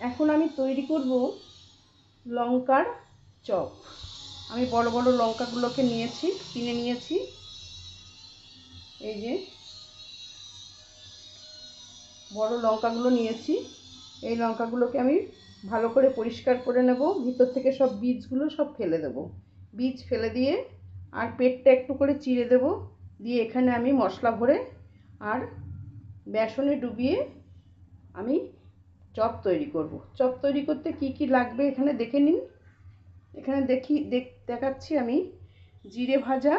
এখন আমি তৈরি করব লঙ্কার চপ। আমি বড় বড় লঙ্কাগুলোকে নিয়েছি, কিনে নিয়েছি। এই যে বড় লঙ্কাগুলো নিয়েছি। এই লঙ্কাগুলোকে আমি ভালো করে পরিষ্কার করে নেব। ভিতর থেকে সব বীজগুলো সব ফেলে দেব। বীজ ফেলে দিয়ে আর পেটটা একটু করে চিড়ে দেব। দিয়ে এখানে আমি মশলা ভরে আর বেসনে ডুবিয়ে আমি চপ তৈরি করব। চপ তৈরি করতে কি কি লাগবে এখানে দেখে নিন। এখানে দেখি, দেখ, দেখাচ্ছি আমি জিরে ভাজা,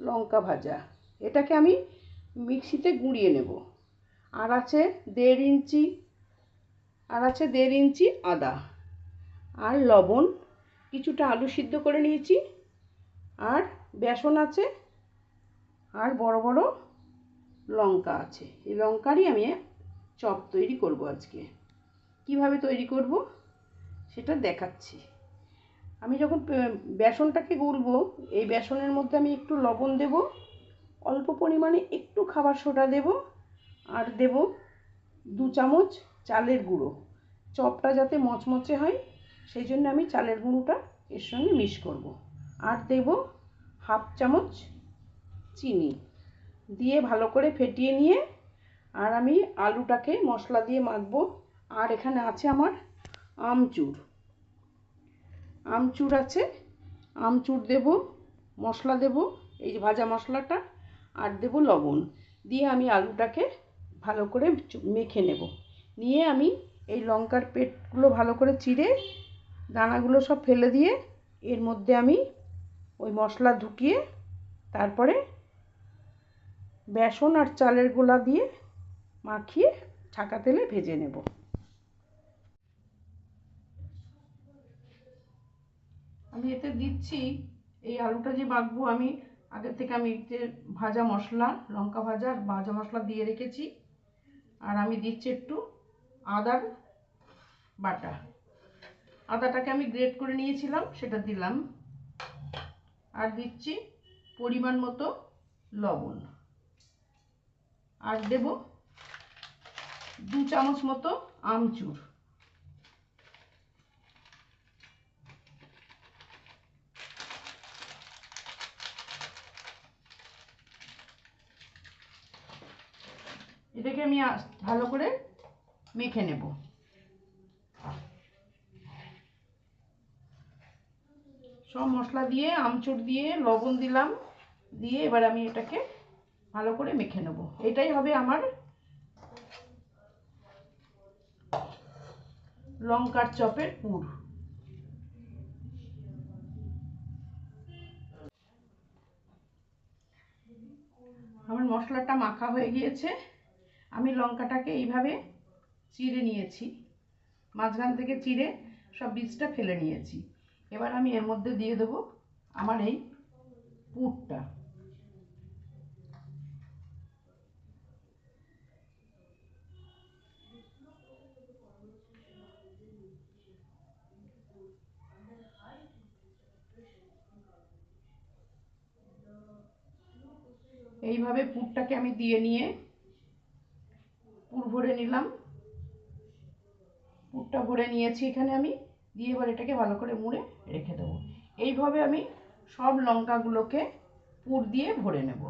লঙ্কা ভাজা। এটাকে আমি মিক্সিতে গুঁড়িয়ে নেব। আর আছে দেড় ইঞ্চি, আর আছে দেড় ইঞ্চি আদা। আর লবণ, কিছুটা আলু সিদ্ধ করে নিয়েছি। আর বেসন আছে, আর বড় বড় লঙ্কা আছে। এই লঙ্কারই আমি চপ তৈরি করব আজকে। কীভাবে তৈরি করব সেটা দেখাচ্ছি। আমি যখন বেসনটাকে গুলবো, এই বেসনের মধ্যে আমি একটু লবণ দেব, অল্প পরিমাণে একটু খাবার সোডা দেব, আর দেব দু চামচ চালের গুঁড়ো। চপটা যাতে মচমচে হয়, সেই জন্য আমি চালের গুঁড়োটা এর সঙ্গে মিক্স করব। আর দেব হাফ চামচ চিনি। দিয়ে ভালো করে ফেটিয়ে নিয়ে, আর আমি আলুটাকে মশলা দিয়ে মাখবো। আর এখানে আছে আমার আমচুর। আমচুর আছে, আমচুর দেব, মশলা দেব, এই যে ভাজা মশলাটা, আর দেব লবণ। দিয়ে আমি আলুটাকে ভালো করে মেখে নেব। নিয়ে আমি এই লঙ্কার পেটগুলো ভালো করে চিড়ে, দানাগুলো সব ফেলে দিয়ে এর মধ্যে আমি ওই মশলা ঢুকিয়ে তারপরে বেসন আর চালের গোলা দিয়ে মাখিয়ে ছাকা তেলে ভেজে নেব। আমি এতে দিচ্ছি, এই আলুটা যে মাখবো আমি, আগে থেকে আমি এতে ভাজা মশলা, লঙ্কা ভাজা আর ভাজা মশলা দিয়ে রেখেছি। আর আমি দিচ্ছি একটু আদার বাটা। আদাটাকে আমি গ্রেট করে নিয়েছিলাম, সেটা দিলাম। আর দিচ্ছি পরিমাণ মতো লবণ। আর দেব দু চামচ মতো আমচুর। এটাকে আমি ভালো করে মেখে নেব। সব মশলা দিয়ে, আমচুর দিয়ে, লবণ দিলাম, দিয়ে এবার আমি এটাকে ভালো করে মেখে নেব। এটাই হবে আমার লঙ্কার চপের পুর। আমার মশলাটা মাখা হয়ে গিয়েছে। আমি লঙ্কাটাকে এইভাবে চিড়ে নিয়েছি। মাঝখান থেকে চিড়ে সব বীজটা ফেলে নিয়েছি। এবার আমি এর মধ্যে দিয়ে দেবো আমার এই পুরটা। এইভাবে পুরটাকে আমি দিয়ে নিয়ে ভরে নিলাম। পুরটা ভরে নিয়েছি এখানে আমি। দিয়ে এবার এটাকে ভালো করে মুড়ে রেখে দেবো। এইভাবে আমি সব লঙ্কাগুলোকে পুর দিয়ে ভরে নেব।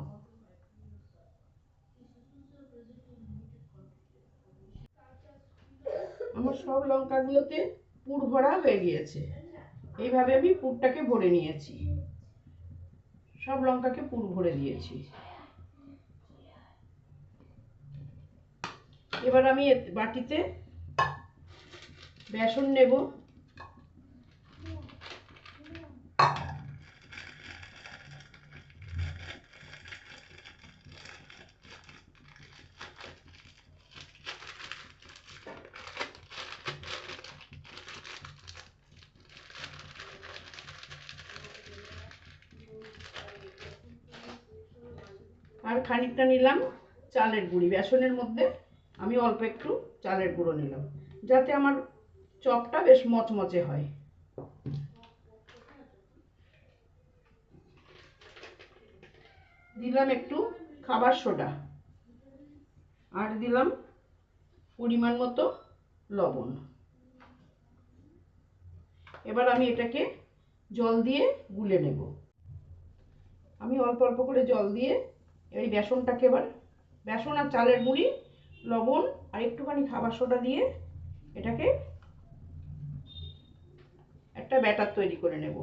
আমার সব লঙ্কাগুলোতে পুর ভরা হয়ে গিয়েছে। এইভাবে আমি পুরটাকে ভরে নিয়েছি। সব লঙ্কাকে পুর ভরে দিয়েছি। এবার আমি বাটিতে বেসন নেব। আর খানিকটা নিলাম চালের গুঁড়ি বেসনের মধ্যে। আমি অল্প একটু চালের গুঁড়ো নিলাম, যাতে আমার চপটা বেশ মচমচে হয়। দিলাম একটু খাবার সোডা, আর দিলাম পরিমাণ মতো লবণ। এবার আমি এটাকে জল দিয়ে গুলে নেব। আমি অল্প অল্প করে জল দিয়ে এই বেসনটাকে এবার, বেসন আর চালের গুঁড়ি লবণ আর একটুখানি খাবার সোডা দিয়ে এটাকে একটা ব্যাটার তৈরি করে নেব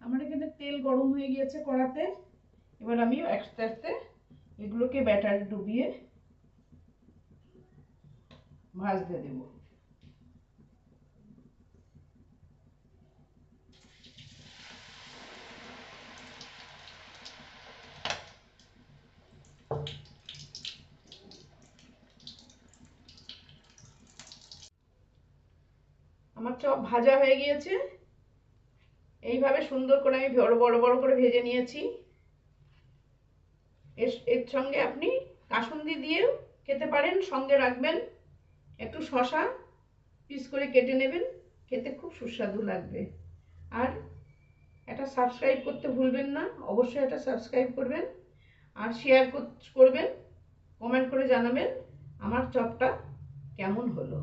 আমার এখানে তেল গরম হয়ে গিয়েছে কড়াতে। এবার আমি আস্তে আস্তে এগুলোকে ব্যাটার ডুবিয়ে ভাজতে দেব। আমার চপ ভাজা হয়ে গিয়েছে। এইভাবে সুন্দর করে আমি বড় বড় বড় করে ভেজে নিয়েছি। এর এর সঙ্গে আপনি কাসুন্দি দিয়েও খেতে পারেন, সঙ্গে রাখবেন। একটু শশা পিস করে কেটে নেবেন, খেতে খুব সুস্বাদু লাগবে। আর এটা সাবস্ক্রাইব করতে ভুলবেন না, অবশ্যই এটা সাবস্ক্রাইব করবেন আর শেয়ার করবেন কমেন্ট করে জানাবেন আমার চপটা কেমন হলো।